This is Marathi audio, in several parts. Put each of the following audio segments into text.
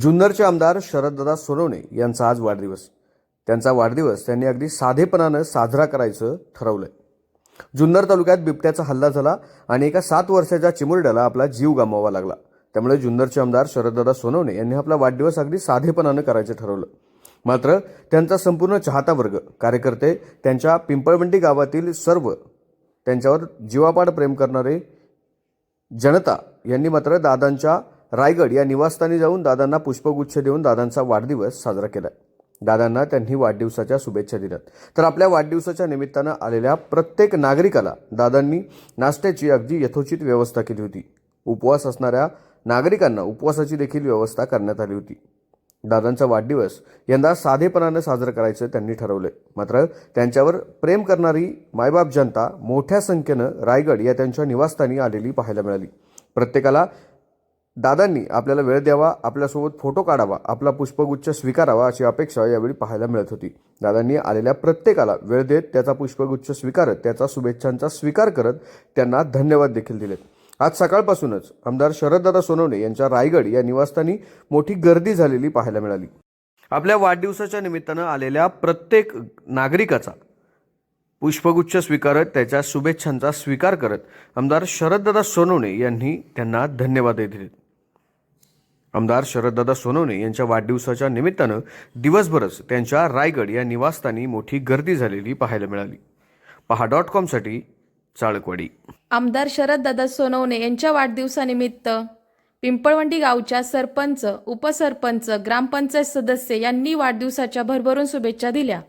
जुन्नरचे आमदार शरददादा सोनवणे यांचा आज वाढदिवस. त्यांचा वाढदिवस त्यांनी अगदी साधेपणानं साजरा करायचं ठरवलंय. जुन्नर तालुक्यात बिबट्याचा हल्ला झाला आणि एका सात वर्षाच्या चिमुरड्याला आपला जीव गमावा लागला. त्यामुळे जुन्नरचे आमदार शरददादा सोनवणे यांनी आपला वाढदिवस अगदी साधेपणानं करायचं ठरवलं. मात्र त्यांचा संपूर्ण चाहता वर्ग कार्यकर्ते त्यांच्या पिंपळवंडी गावातील सर्व त्यांच्यावर जीवापाड प्रेम करणारे जनता यांनी मात्र दादांच्या रायगड या निवासस्थानी जाऊन दादांना पुष्पगुच्छ देऊन दादांचा वाढदिवस साजरा केला दादांना त्यांनी वाढदिवसाच्या शुभेच्छा दिल्यात. तर आपल्या वाढदिवसाच्या निमित्तानं आलेल्या प्रत्येक नागरिकाला दादांनी नाश्त्याची अगदी यथोचित व्यवस्था केली होती. उपवास असणाऱ्या नागरिकांना उपवासाची देखील व्यवस्था करण्यात आली होती. दादांचा वाढदिवस यंदा साधेपणानं साजरं करायचं त्यांनी ठरवलंय. मात्र त्यांच्यावर प्रेम करणारी मायबाप जनता मोठ्या संख्येनं रायगड या त्यांच्या निवासस्थानी आलेली पाहायला मिळाली. प्रत्येकाला दादांनी आपल्याला वेळ द्यावा आपल्यासोबत फोटो काढावा आपला पुष्पगुच्छ स्वीकारावा अशी अपेक्षा यावेळी पाहायला मिळत होती. दादांनी आलेल्या प्रत्येकाला वेळ देत त्याचा पुष्पगुच्छ स्वीकारत त्याचा शुभेच्छांचा स्वीकार करत त्यांना धन्यवाद देखील दिलेत. आज सकाळपासूनच आमदार शरददादा सोनवणे यांच्या रायगड या निवासस्थानी मोठी गर्दी झालेली पाहायला मिळाली. आपल्या वाढदिवसाच्या निमित्तानं आलेल्या प्रत्येक नागरिकाचा पुष्पगुच्छ स्वीकारत त्याच्या शुभेच्छांचा स्वीकार करत आमदार शरददादा सोनवणे यांनी त्यांना धन्यवाद दिले आमदार शरददादा सोनवणे यांच्या वाढदिवसाच्या निमित्तानं दिवसभरच त्यांच्या रायगड या निवासस्थानी मोठी गर्दी झालेली पाहायला मिळाली. पहा डॉट कॉमसाठी चाळकवाडी. आमदार शरददादा सोनवणे यांच्या वाढदिवसानिमित्त पिंपळवंडी गावच्या सरपंच उपसरपंच ग्रामपंचायत सदस्य यांनी वाढदिवसाच्या भरभरून शुभेच्छा दिल्या.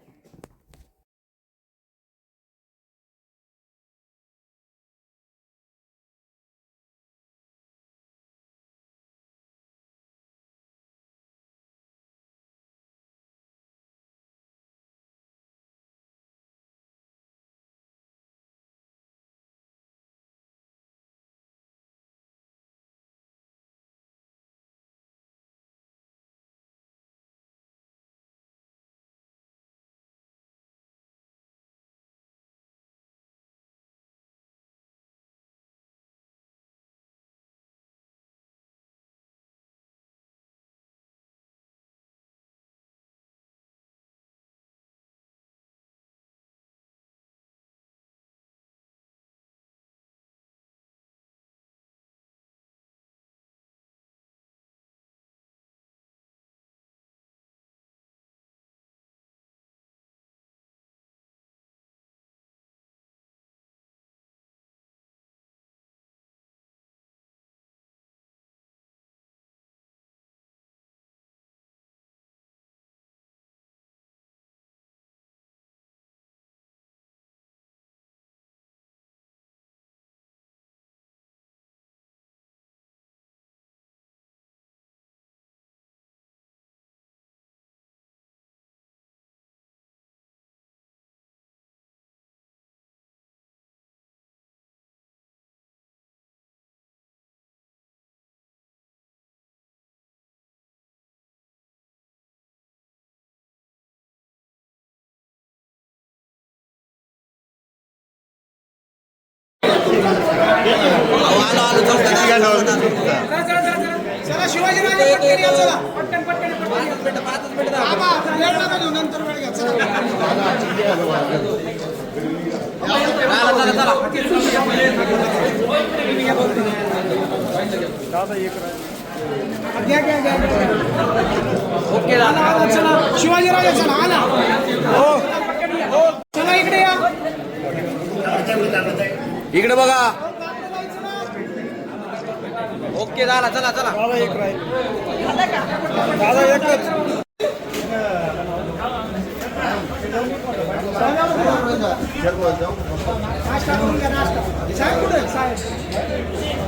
आला, आला, चला शिवाजीराजे चला। आला हो। चला इकडे या। इकडे बघा. ओके झाला चला चला. साहेब कुठे आहेत? साहेब